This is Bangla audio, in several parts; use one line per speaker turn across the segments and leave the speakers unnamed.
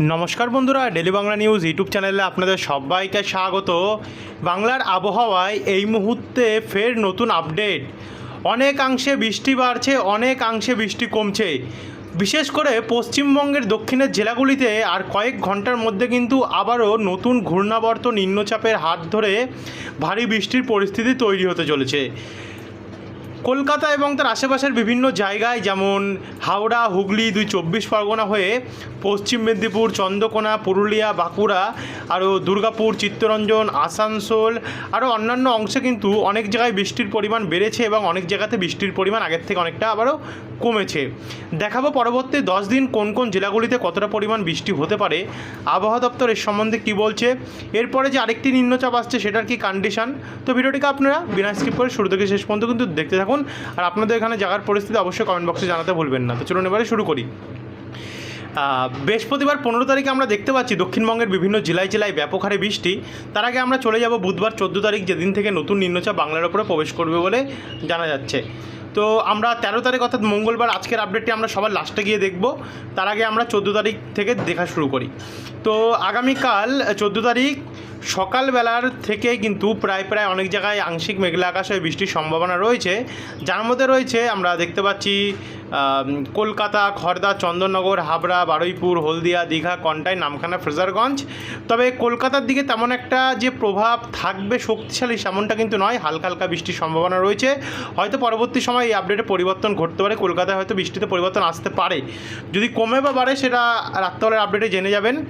নমস্কার বন্ধুরা ডেলি বাংলা নিউজ ইউটিউব চ্যানেলে আপনাদের সবাইকে স্বাগত। বাংলার আবহাওয়ায় এই মুহূর্তে ফের নতুন আপডেট। অনেকাংশে বৃষ্টি বাড়ছে, অনেকাংশে বৃষ্টি কমছে। বিশেষ করে পশ্চিমবঙ্গের দক্ষিণের জেলাগুলিতে আর কয়েক ঘণ্টার মধ্যে কিন্তু আবারও নতুন ঘূর্ণাবর্ত নিম্নচাপের হাত ধরে ভারী বৃষ্টির পরিস্থিতি তৈরি হতে চলেছে। কলকাতা এবং তার আশেপাশের বিভিন্ন জায়গায় যেমন হাওড়া, হুগলি, দুই চব্বিশ পরগনা হয়ে পশ্চিম মেদিনীপুর, চন্দ্রকোনা, পুরুলিয়া, বাঁকুড়া, আরও দুর্গাপুর, চিত্তরঞ্জন, আসানসোল, আরও অন্যান্য অংশে কিন্তু অনেক জায়গায় বৃষ্টির পরিমাণ বেড়েছে এবং অনেক জায়গাতে বৃষ্টির পরিমাণ আগের থেকে অনেকটা আবারও কমেছে। দেখাবো পরবর্তী দশ দিন কোন কোন জেলাগুলিতে কতটা পরিমাণ বৃষ্টি হতে পারে, আবহাওয়া দপ্তর এর সম্বন্ধে কী বলছে, এরপরে যে আরেকটি নিম্নচাপ আসছে সেটার কি কন্ডিশন তো ভিডিওটিকে আপনারা বিনা স্কিপ করে শুরু থেকে শেষ পর্যন্ত কিন্তু দেখতে থাকুন। আর আপনাদের এখানে জায়গার পরিস্থিতি অবশ্যই কমেন্ট বক্সে জানাতে ভুলবেন না। তো চলুন এবারে শুরু করি। বৃহস্পতিবার পনেরো তারিখে আমরা দেখতে পাচ্ছি দক্ষিণবঙ্গের বিভিন্ন জেলায় জেলায় ব্যাপক হারে বৃষ্টি। তার আগে আমরা চলে যাব বুধবার চোদ্দ তারিখ যেদিন থেকে নতুন নিম্নচাপ বাংলার ওপরে প্রবেশ করবে বলে জানা যাচ্ছে। তো আমরা তেরো তারিখ অর্থাৎ মঙ্গলবার আজকের আপডেটটি আমরা সবার লাস্টে গিয়ে দেখব। তার আগে আমরা চোদ্দ তারিখ থেকে দেখা শুরু করি। তো আগামীকাল চোদ্দ তারিখ সকালবেলার থেকে কিন্তু প্রায় প্রায় অনেক জায়গায় আংশিক মেঘলা আকাশে বৃষ্টির সম্ভাবনা রয়েছে। যার মধ্যে রয়েছে আমরা দেখতে পাচ্ছি কলকাতা খড়দা চন্দননগর, হাবড়া, বারুইপুর, হলদিয়া, দীঘা, কন্টাই, নামখানা, ফ্রেজারগঞ্জ। তবে কলকাতার দিকে তেমন একটা যে প্রভাব থাকবে শক্তিশালী সেমনটা কিন্তু নয়। হালকা হালকা বৃষ্টির সম্ভাবনা রয়েছে। হয়তো পরবর্তী সময় এই আপডেটে পরিবর্তন ঘটতে পারে। কলকাতায় হয়তো বৃষ্টিতে পরিবর্তন আসতে পারে। যদি কমে বা বাড়ে, সেটা রাত্রেবেলার আপডেটে জেনে যাবেন।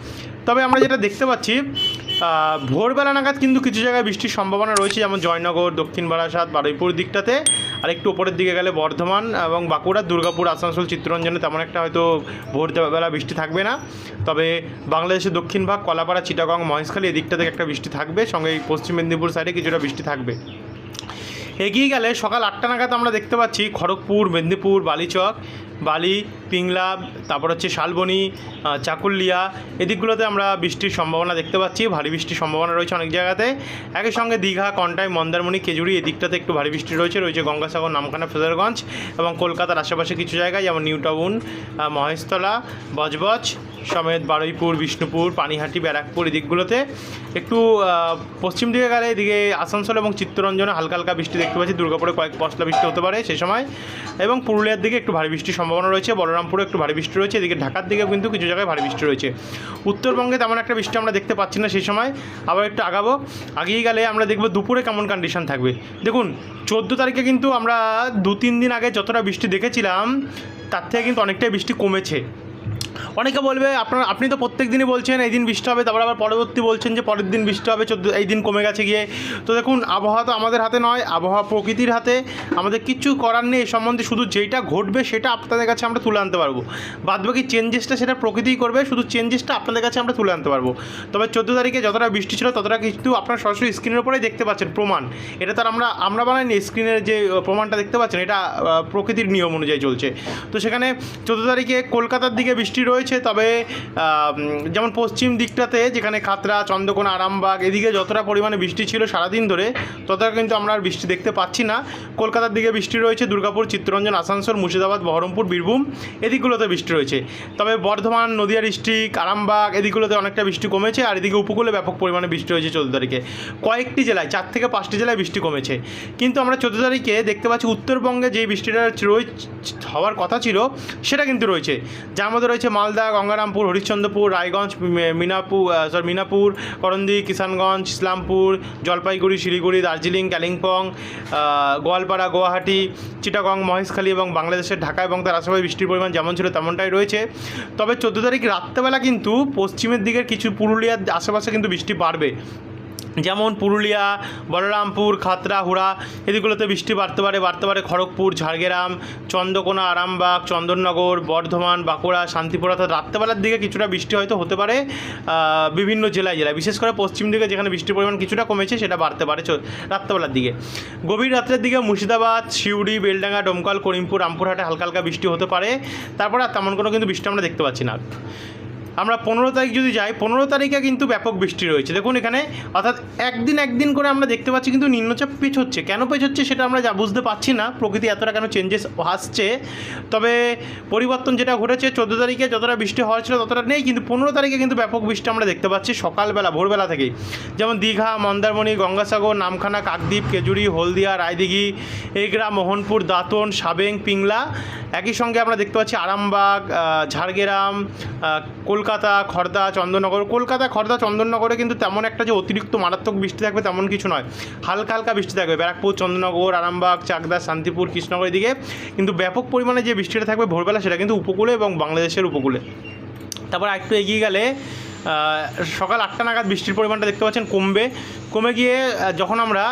তবে আমরা যেটা দেখতে পাচ্ছি ভোরবেলা নাগাদ কিন্তু কিছু জায়গায় বৃষ্টির সম্ভাবনা রয়েছে, যেমন জয়নগর, দক্ষিণ বারাসাত, বারুইপুর দিকটাতে। আর একটু ওপরের দিকে গেলে বর্ধমান এবং বাঁকুড়া, দুর্গাপুর, আসানসোল, চিত্তরঞ্জনে তেমন একটা হয়তো ভোরবেলা বৃষ্টি থাকবে না। তবে বাংলাদেশের দক্ষিণ ভাগ, কলাপাড়া, চিটাগং, মহেশখালী এদিকটা থেকে একটা বৃষ্টি থাকবে, সঙ্গে পশ্চিম মেদিনীপুর সাইডে কিছুটা বৃষ্টি থাকবে। এগিয়ে গেলে সকাল আটটা নাগাদ আমরা দেখতে পাচ্ছি খড়গপুর, মেদিনীপুর, বালিচক বালি, পিংলা, তারপর হচ্ছে শালবনি চাকুলিয়া, এদিকগুলোতে আমরা বৃষ্টির সম্ভাবনা দেখতে পাচ্ছি, ভারী বৃষ্টির সম্ভাবনা রয়েছে অনেক জায়গাতে। একই সঙ্গে দীঘা, কন্টাই, মন্দারমণি, খেজুরি, এদিকটাতে একটু ভারী বৃষ্টি রয়েছে রয়েছে গঙ্গাসাগর, নামখানা ফেজারগঞ্জ এবং কলকাতার আশেপাশে কিছু জায়গায়, যেমন নিউ টাউন মহেশতলা, বজবজ সমেত বারুইপুর, বিষ্ণুপুর, পানিহাটি, ব্যারাকপুর এদিকগুলোতে একটু পশ্চিম দিকে গেলে এদিকে আসানসোল এবং চিত্তরঞ্জনে হালকা হালকা বৃষ্টি দেখতে পাচ্ছি। দুর্গাপুরে কয়েক পশলা বৃষ্টি হতে পারে সেই সময়। এবং পুরুলিয়ার দিকে একটু ভারী বৃষ্টির সম্ভাবনা রয়েছে। বলরামপুরে একটু ভারী বৃষ্টি রয়েছে। এদিকে ঢাকার দিকেও কিন্তু কিছু জায়গায় ভারী বৃষ্টি রয়েছে। উত্তরবঙ্গে তেমন একটা বৃষ্টি আমরা দেখতে পাচ্ছি না সেই সময়। আবার একটু আগাবো। আগিয়ে গেলে আমরা দেখব দুপুরে কেমন কন্ডিশন থাকবে। দেখুন, চোদ্দ তারিখে কিন্তু আমরা দু তিন দিন আগে যতটা বৃষ্টি দেখেছিলাম, তার থেকে কিন্তু অনেকটাই বৃষ্টি কমেছে। অনেকে বলবে, আপনার, আপনি তো প্রত্যেক দিনই বলছেন, এই দিন বৃষ্টি হবে, তারপর আবার পরবর্তী বলছেন যে পরের দিন বৃষ্টি হবে, চোদ্দ, এই দিন কমে গেছে গিয়ে। তো দেখুন, আবহাওয়া তো আমাদের হাতে নয়, আবহাওয়া প্রকৃতির হাতে। আমাদের কিচ্ছু করার নেই, এ সম্বন্ধে শুধু যেইটা ঘটবে, সেটা আপনাদের কাছে আমরা তুলে আনতে পারব। বাদবাকি চেঞ্জেসটা সেটা প্রকৃতিই করবে, শুধু চেঞ্জেসটা আপনাদের কাছে আমরা তুলে আনতে পারব। তবে চোদ্দ তারিখে যতটা বৃষ্টি ছিল, ততটা কিন্তু আপনার সরাসরি স্ক্রিনের উপরেই দেখতে পাচ্ছেন প্রমাণ। এটা তার আমরা আমরা বানাইনি স্ক্রিনের যে প্রমাণটা দেখতে পাচ্ছেন, এটা প্রকৃতির নিয়ম অনুযায়ী চলছে। তো সেখানে চোদ্দ তারিখে কলকাতার দিকে বৃষ্টি রয়েছে, তবে যেমন পশ্চিম দিকটাতে, যেখানে খাতরা চন্দ্রকোনা, আরামবাগ, এদিকে যতটা পরিমাণে বৃষ্টি ছিল সারাদিন ধরে, ততটা কিন্তু আমরা আর বৃষ্টি দেখতে পাচ্ছি না। কলকাতার দিকে বৃষ্টি রয়েছে, দুর্গাপুর, চিত্তরঞ্জন, আসানসোল, মুর্শিদাবাদ, বহরমপুর, বীরভূম, এদিকগুলোতে বৃষ্টি রয়েছে। তবে বর্ধমান, নদিয়া ডিস্ট্রিক্ট, আরামবাগ, এদিকগুলোতে অনেকটা বৃষ্টি কমেছে, আর এদিকে উপকূলে ব্যাপক পরিমাণে বৃষ্টি হয়েছে চোদ্দ তারিখে। কয়েকটি জেলায়, চার থেকে পাঁচটি জেলায় বৃষ্টি কমেছে। কিন্তু আমরা চোদ্দ তারিখে দেখতে পাচ্ছি, উত্তরবঙ্গে যে বৃষ্টিটা রয়ে হওয়ার কথা ছিল, সেটা কিন্তু রয়েছে। যার মধ্যে রয়েছে মালদা, গঙ্গারামপুর, হরিশ্চন্দ্রপুর, রায়গঞ্জ মিনাপুর সরি মিনাপুর করন্দি কিষানগঞ্জ, ইসলামপুর, জলপাইগুড়ি, শিলিগুড়ি, দার্জিলিং, কালিম্পং গোয়ালপাড়া, গুয়াহাটি, চিটাগং, মহেশখালী এবং বাংলাদেশের ঢাকা এবং তার আশেপাশে বৃষ্টির পরিমাণ যেমন ছিল তেমনটাই রয়েছে। তবে চোদ্দ তারিখ রাত্রেবেলা কিন্তু পশ্চিমের দিকের কিছু পুরুলিয়ার আশেপাশে কিন্তু বৃষ্টি বাড়বে। যেমন পুরুলিয়া, বলরামপুর, খাতড়া, হুড়া এদিকগুলোতে বৃষ্টি বাড়তে পারে বাড়তে পারে খড়গপুর, ঝাড়গ্রাম, চন্দ্রকোনা, আরামবাগ, চন্দননগর, বর্ধমান, বাঁকুড়া, শান্তিপুর অর্থাৎ রাত্রেবেলার দিকে কিছুটা বৃষ্টি হয়তো হতে পারে বিভিন্ন জেলায় জেলায়। বিশেষ করে পশ্চিম দিকে যেখানে বৃষ্টির পরিমাণ কিছুটা কমেছে, সেটা বাড়তে পারে রাত্রেবেলার দিকে। গভীর রাত্রের দিকে মুর্শিদাবাদ শিউড়ি বেলডাঙ্গা, ডোমকল, করিমপুর, রামপুরহাটে হালকা হালকা বৃষ্টি হতে পারে। তারপরে আর তেমন কোনো কিন্তু বৃষ্টি আমরা দেখতে পাচ্ছি না। আমরা পনেরো তারিখ যদি যাই পনেরো তারিখে কিন্তু ব্যাপক বৃষ্টি রয়েছে। দেখুন এখানে অর্থাৎ একদিন একদিন করে আমরা দেখতে পাচ্ছি কিন্তু নিম্নচাপ হচ্ছে কেন হচ্ছে সেটা আমরা যা বুঝতে পারছি না প্রকৃতি এতটা কেন চেঞ্জেস আসছে। তবে পরিবর্তন যেটা ঘটেছে চোদ্দ তারিখে যতটা বৃষ্টি হওয়ার ছিল ততটা নেই কিন্তু পনেরো তারিখে কিন্তু ব্যাপক বৃষ্টি আমরা দেখতে পাচ্ছি সকালবেলা ভোরবেলা থেকেই। যেমন দীঘা মন্দারমণি গঙ্গাসাগর নামখানা কাকদ্বীপ কেজুরি হলদিয়া রায়দিঘি এগরা মোহনপুর দাঁতন সাবেং পিংলা। একই সঙ্গে আমরা দেখতে পাচ্ছি আরামবাগ ঝাড়গ্রাম আহ, কলকাতা, খর্দা, চন্দননগর। কলকাতা, খর্দা, চন্দননগরে কিন্তু তেমন একটা যে অতিরিক্ত মারাত্মক বৃষ্টি থাকবে তেমন কিছু নয়। হালকা হালকা বৃষ্টি থাকবে। ব্যারাকপুর, চন্দননগর, আরামবাগ, চাকদা, শান্তিপুর, কৃষ্ণনগর এদিকে। কিন্তু ব্যাপক পরিমাণে যে বৃষ্টিটা থাকবে ভোরবেলা সেটা কিন্তু উপকূলে এবং বাংলাদেশের উপকূলে। তারপর একটু এগিয়ে গেলে সকাল আটটা নাগাদ বৃষ্টির পরিমাণটা দেখতে পাচ্ছেন কমবে। কমে গিয়ে যখন আমরা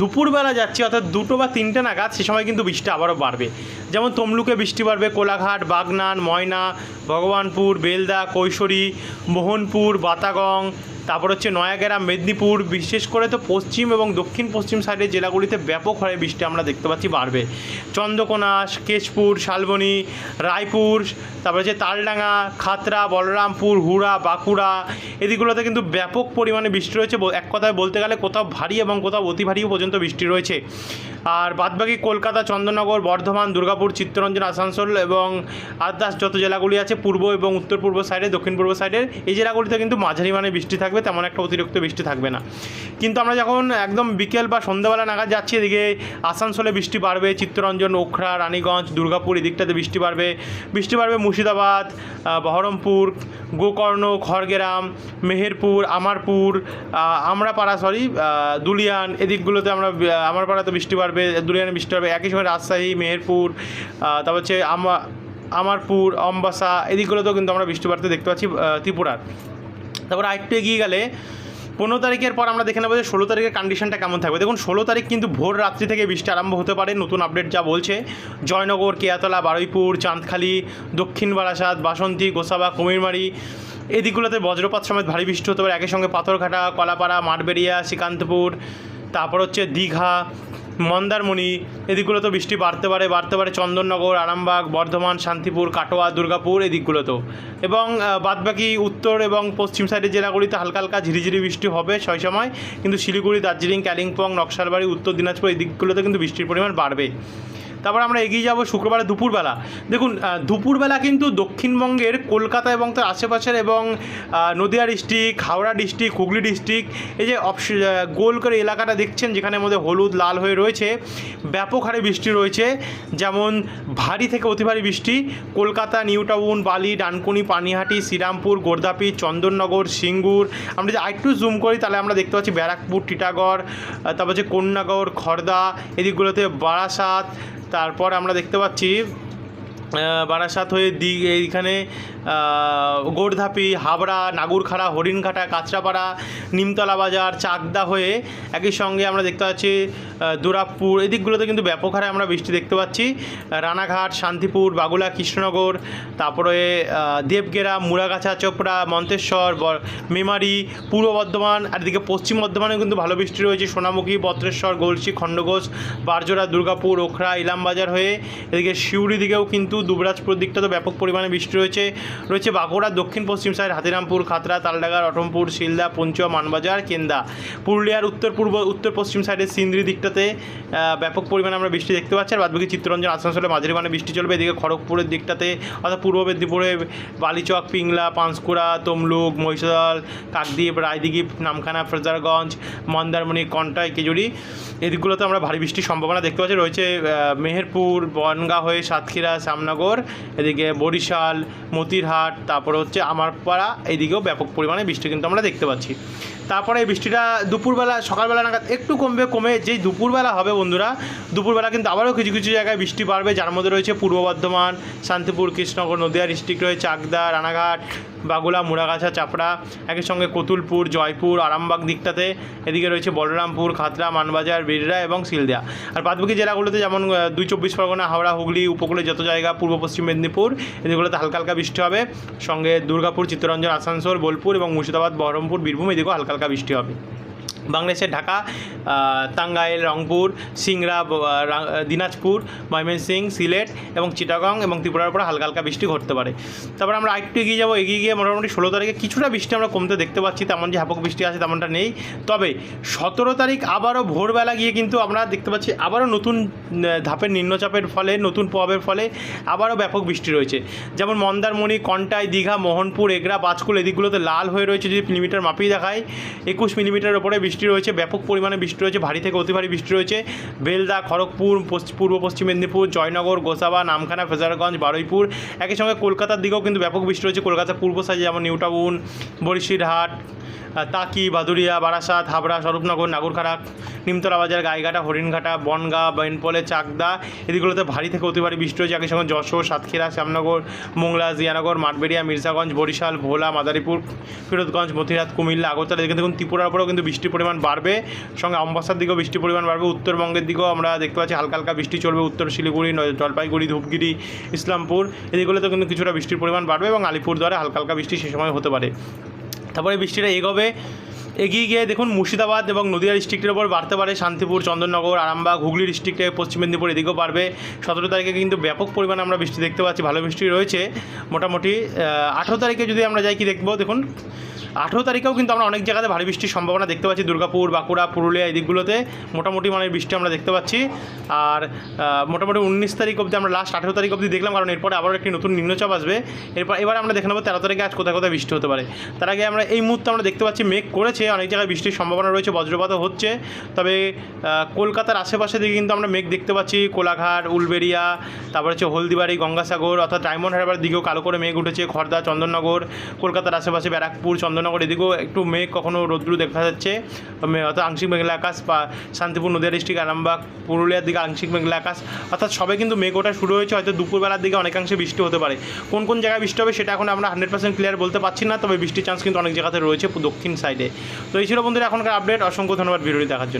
দুপুরবেলা যাচ্ছি, অর্থাৎ দুটো বা তিনটে নাগাদ, সে সময় কিন্তু বৃষ্টি আবারও বাড়বে। যেমন তমলুকে বৃষ্টি বাড়বে, কোলাঘাট, বাগনান, ময়না, ভগবানপুর, বেলদা, কৈশোরী, মোহনপুর, বাতাগং তারপর হচ্ছে নয়াগ্রাম মেদিনীপুর, বিশেষ করে তো পশ্চিম এবং দক্ষিণ পশ্চিম সাইডের জেলাগুলিতে ব্যাপক হারে বৃষ্টি আমরা দেখতে পাচ্ছি বাড়বে। চন্দ্রকোনা, কেশপুর, শালবনী, রায়পুর, তারপর হচ্ছে তালডাঙ্গা, খাতরা, বলরামপুর, হুড়া, বাঁকুড়া, এদিকগুলোতে কিন্তু ব্যাপক পরিমাণে বৃষ্টি রয়েছে। এক কথায় বলতে গেলে কোথাও ভারী এবং কোথাও অতি ভারীও পর্যন্ত বৃষ্টি রয়েছে। আর বাদবাকি কলকাতা, চন্দননগর, বর্ধমান, দুর্গাপুর, চিত্তরঞ্জন, আসানসোল এবং আদার্স যত জেলাগুলি আছে, পূর্ব এবং উত্তর পূর্ব সাইডে, দক্ষিণ পূর্ব সাইডের এই জেলাগুলিতে কিন্তু মাঝারি মানে বৃষ্টি থাকবে, তেমন একটা অতিরিক্ত বৃষ্টি থাকবে না। কিন্তু আমরা যখন একদম বিকেল বা সন্ধ্যাবেলা নাগাদ যাচ্ছি, এদিকে আসানসোলে বৃষ্টি বাড়বে, চিত্তরঞ্জন, ওখরা, রানীগঞ্জ, দুর্গাপুর এদিকটাতে বৃষ্টি বাড়বে। বৃষ্টি বাড়বে মুর্শিদাবাদ বহরমপুর, গোকর্ণ, খড়গ্রাম, মেহেরপুর, আমারপুর আমরাপাড়া সরি দুলিয়ান, এদিকগুলোতে আমরা আমারপাড়াতে বৃষ্টি বাড়বে। দুলিয়ানে বৃষ্টি বাড়বে একই সঙ্গে রাজশাহী, মেহেরপুর তারপর হচ্ছে আমা, আমারপুর, অম্বাসা এদিকগুলোতেও কিন্তু আমরা বৃষ্টি বাড়তে দেখতে পাচ্ছি ত্রিপুরার। তারপর আরেকটু এগিয়ে গেলে পনেরো তারিখের পর আমরা দেখে নেব যে ষোলো তারিখের কন্ডিশনটা কেমন থাকবে। দেখুন, ষোলো তারিখ কিন্তু ভোর রাত্রি থেকে বৃষ্টি আরম্ভ হতে পারে, নতুন আপডেট যা বলছে। জয়নগর, কেয়াতলা, বারুইপুর, চাঁদখালি, দক্ষিণ বারাসাত, বাসন্তী, গোসাবা, কুমিরমারি এদিকগুলোতে বজ্রপাত সমেত ভারী বৃষ্টি হতে পারে। একই সঙ্গে পাথরঘাটা, কলাপাড়া, মাঠবেড়িয়া, শ্রীকান্তপুর, তারপর হচ্ছে দীঘা মন্দারমণি এদিকগুলো তো বৃষ্টি বাড়তে পারে বাড়তে পারে চন্দননগর, আরামবাগ, বর্ধমান, শান্তিপুর, কাটোয়া, দুর্গাপুর, এদিকগুলোতেও। এবং বাদবাকি উত্তর এবং পশ্চিম সাইডের জেলাগুলিতে হালকা হালকা ঝিরিঝিরি বৃষ্টি হবে সেই সময়। কিন্তু শিলিগুড়ি, দার্জিলিং, কালিম্পং, নকশালবাড়ি, উত্তর দিনাজপুর এই দিকগুলোতে কিন্তু বৃষ্টির পরিমাণ বাড়বে। তারপর আমরা এগিয়ে যাব শুক্রবার দুপুরবেলা। দেখুন দুপুরবেলা কিন্তু দক্ষিণবঙ্গের কলকাতা এবং তার আশেপাশের এবং Nadia district, Howrah district, Hooghly district, এই যে অপশ গোল করে এলাকাটা দেখছেন, যেখানে মধ্যে হলুদ, লাল হয়ে রয়েছে, ব্যাপক হারে বৃষ্টি রয়েছে, যেমন ভারী থেকে অতি ভারী বৃষ্টি, কলকাতা, নিউ টাউন, বালি, ডানকুনি, পানিহাটি, শ্রীরামপুর গোর্ধাপি চন্দননগর, সিঙ্গুর, আমরা যদি আরেকটু জুম করি, তাহলে আমরা দেখতে পাচ্ছি ব্যারাকপুর, টিটাগড় তারপর হচ্ছে কন্যাগড় খড়দা এদিকগুলোতে বারাসাত তারপর আমরা দেখতে পাচ্ছি বারাসাত হয়ে দি এইখানে গোড়ধাপি হাবড়া নাগুরখাড়া হরিণঘাটা কাঁচরাপাড়া নিমতলা বাজার চাকদা হয়ে একই সঙ্গে আমরা দেখতে পাচ্ছি আহ, দুরাবপুর। এদিকগুলোতে কিন্তু ব্যাপক হারে আমরা বৃষ্টি দেখতে পাচ্ছি। রানাঘাট শান্তিপুর বাগুলা কৃষ্ণনগর তারপরে দেবগেরা মুড়াগাছা চোপড়া মন্তেশ্বর মেমারি পূর্ব বর্ধমান আর এদিকে পশ্চিম বর্ধমানেও কিন্তু ভালো বৃষ্টি রয়েছে। সোনামুখী বত্রেশ্বর গলসি খণ্ডঘোষ বারজোড়া দুর্গাপুর ওখরা ইলামবাজার হয়ে এদিকে শিউরি দিকেও কিন্তু দুবরাজপুর দিকটা তো ব্যাপক পরিমাণে বৃষ্টি রয়েছে। রয়েছে বাঁকুড়া, দক্ষিণ পশ্চিম সাইড হাতিরামপুর, খাতড়া, তালডাঙ্গা, রটমপুর, শিলদা, পঞ্চুয়া, মানবাজার, কেন্দা। পুরুলিয়ার উত্তর পূর্ব, উত্তর পশ্চিম সাইডের সিন্দ্রি দিকটাতে ব্যাপক পরিমাণে আমরা বৃষ্টি দেখতে পাচ্ছি। আর বাদবাকি চিত্তরঞ্জন, আসানসোলে মাঝারি মানে বৃষ্টি চলবে। এদিকে খড়গপুরের দিকটাতে, অর্থাৎ পূর্ব মেদিনীপুরে বালিচক, পিংলা, পাঁশকুড়া, তমলুক, মহিষাদল, কাকদ্বীপ, রায়দিঘি, নামখানা, ফ্রেজারগঞ্জ, মন্দারমণি, কন্টাই, কেজুরি, এদিকগুলোতে আমরা ভারী বৃষ্টির সম্ভাবনা দেখতে পাচ্ছি। রয়েছে মেহেরপুর, বনগাঁ হয়ে সাতক্ষীরা শ্যামনগর এদিকে বরিশাল, মতিরহাট, তারপরে হচ্ছে আমারপাড়া এইদিকেও ব্যাপক পরিমাণে বৃষ্টি কিন্তু আমরা দেখতে পাচ্ছি। তারপরে এই বৃষ্টিটা দুপুরবেলা, সকালবেলা নাগাদ একটু কমবে, কমে যেই দুপুরবেলা হবে বন্ধুরা, দুপুরবেলা কিন্তু আবারও কিছু কিছু জায়গায় বৃষ্টি বাড়বে, যার মধ্যে রয়েছে পূর্ব বর্ধমান, শান্তিপুর, কৃষ্ণনগর, নদিয়া ডিস্ট্রিক্ট রয়েছে চাকদা রানাঘাট, বাগুলা, মুড়াগাছা, চাপড়া, একই সঙ্গে কতুলপুর, জয়পুর, আরামবাগ দিকটাতে, এদিকে রয়েছে বলরামপুর, খাতড়া, মানবাজার, বিড়রা এবং সিলদিয়া আর বাদবাকি জেলাগুলোতে যেমন দুই চব্বিশ পরগনা, হাওড়া, হুগলি, উপকূলে যত জায়গা পূর্ব পশ্চিম মেদিনীপুর, এদিকগুলোতে হালকা হালকা বৃষ্টি হবে। সঙ্গে দুর্গাপুর, চিত্তরঞ্জন, আসানসোল, বোলপুর এবং মুর্শিদাবাদ, বহরমপুর, বীরভূম, এদিকেও হালকা হালকা বৃষ্টি হবে। বাংলাদেশের ঢাকা টাঙ্গাইল, রংপুর, সিংড়া দিনাজপুর, ময়মনসিং, সিলেট এবং চিটাগং এবং ত্রিপুরার উপরে হালকা হালকা বৃষ্টি ঘটতে পারে। তারপর আমরা আরেকটু এগিয়ে যাব। এগিয়ে গিয়ে মোটামুটি ষোলো তারিখে কিছুটা বৃষ্টি আমরা কমতে দেখতে পাচ্ছি, তেমন যে ব্যাপক বৃষ্টি আছে তেমনটা নেই। তবে সতেরো তারিখ আবারও ভোরবেলা গিয়ে কিন্তু আমরা দেখতে পাচ্ছি আবারও নতুন ধাপের নিম্নচাপের ফলে, নতুন প্রভাবের ফলে আবারও ব্যাপক বৃষ্টি রয়েছে। যেমন মন্দারমণি, কন্টাই, দীঘা, মোহনপুর, এগরা পাঁচকুল এদিকগুলোতে লাল হয়ে রয়েছে যদি মিলিমিটার মাপিয়ে দেখায়। একুশ মিলিমিটারের ওপরে বৃষ্টি রয়েছে, ব্যাপক পরিমাণে বৃষ্টি রয়েছে, ভারী থেকে অতি ভারী বৃষ্টি রয়েছে। বেলদা, খড়গপুর পূর্ব পশ্চিম মেদিনীপুর, জয়নগর, গোসাবা, নামখানা, ফেজারগঞ্জ, বারুইপুর। একই সঙ্গে কলকাতার দিকেও কিন্তু ব্যাপক বৃষ্টি রয়েছে। কলকাতার পূর্ব সাইডে যেমন নিউটাউন বরিশিরহাট তাকি বাদুরিয়া বারাসাত, হাবড়া, স্বরূপনগর, নাগরখাড়া, নিমতলা বাজার, গাইঘাটা, হরিণঘাটা, বনগাঁ, বেনপলে, চাকদা, এদিকগুলোতে ভারী থেকে অতি ভারী বৃষ্টি হয়েছে একই সঙ্গে যশোর, সাতক্ষীরা, শ্যামনগর, মোংলা, জিয়ানগর, মাঠবেড়িয়া, মির্জাগঞ্জ, বরিশাল, ভোলা, মাদারীপুর, ফিরোজগঞ্জ মতিরাত কুমিল্লা, আগরতলা, এদিকে দেখুন ত্রিপুরার উপরেও কিন্তু বৃষ্টির পরিমাণ বাড়বে। সঙ্গে অম্বাসার দিকেও বৃষ্টির পরিমাণ বাড়বে। উত্তরবঙ্গের দিকেও আমরা দেখতে পাচ্ছি হালকা হালকা বৃষ্টি চলবে। উত্তর শিলিগুড়ি জলপাইগুড়ি, ধূপগিরি, ইসলামপুর এদিকগুলোতে কিন্তু কিছুটা বৃষ্টির পরিমাণ বাড়বে এবং আলিপুরদুয়ারে হালকা হালকা বৃষ্টি সে সময় হতে পারে। তারপরে বৃষ্টিটা এগোবে। এগিয়ে গিয়ে দেখুন, মুর্শিদাবাদ এবং নদিয়া ডিস্ট্রিক্টের ওপর বাড়তে পারে শান্তিপুর, চন্দননগর, আরামবাগ, হুগলি ডিস্ট্রিক্টে পশ্চিম মেদিনীপুর এদিকেও বাড়বে। সতেরো তারিখে কিন্তু ব্যাপক পরিমাণে আমরা বৃষ্টি দেখতে পাচ্ছি, ভালো বৃষ্টি রয়েছে। মোটামুটি আঠেরো তারিখে যদি আমরা যাই কি দেখব, দেখুন, আঠেরো তারিখেও কিন্তু আমরা অনেক জায়গাতে ভারী বৃষ্টির সম্ভাবনা দেখতে পাচ্ছি। দুর্গাপুর, বাঁকুড়া, পুরুলিয়া এই দিকগুলোতে মোটামুটি মানে বৃষ্টি আমরা দেখতে পাচ্ছি। আর মোটামুটি উনিশ তারিখ অবধি আমরা লাস্ট আঠেরো তারিখ অবধি দেখলাম, কারণ এরপরে আবার একটি নতুন নিম্নচাপ আসবে। এরপর, এবার আমরা দেখে নেব তেরো তারিখে আজ কোথায় কোথায় বৃষ্টি হতে পারে। তার আগে আমরা এই মুহূর্তে আমরা দেখতে পাচ্ছি, মেঘ করেছে। অনেক জায়গায় বৃষ্টির সম্ভাবনা রয়েছে, বজ্রপাতও হচ্ছে। তবে কলকাতার আশেপাশে দিকে কিন্তু আমরা মেঘ দেখতে পাচ্ছি। কোলাঘাট উলবেরিয়া তারপর হচ্ছে হলদিবাড়ি, গঙ্গাসাগর, অর্থাৎ ডায়মন্ড হারবার দিকেও কালো করে মেঘ উঠেছে। খড়দা চন্দননগর, কলকাতার আশেপাশে ব্যারাকপুর, চন্দননগর এদিকেও একটু মেঘ কখনো রৌদ্র দেখা যাচ্ছে। অর্থাৎ আংশিক মেঘলা আকাশ বা শান্তিপুর, নদিয়া ডিস্ট্রিক্ট, আরামবাগ, পুরুলিয়ার দিকে আংশিক মেঘলা আকাশ। অর্থাৎ সবে কিন্তু মেঘ ওঠা শুরু হয়েছে, হয়তো দুপুরবেলার দিকে অনেকাংশে বৃষ্টি হতে পারে। কোন কোন জায়গায় বৃষ্টি হবে সেটা এখন আমরা হান্ড্রেড পার্সেন্ট ক্লিয়ার বলতে পারছি না, তবে বৃষ্টির চান্স কিন্তু অনেক জায়গাতে রয়েছে দক্ষিণ সাইডে তো এই ছিল বন্ধুরা এখনকার আপডেট অসংখ্য ধন্যবাদ ভিডিওটি দেখার জন্য।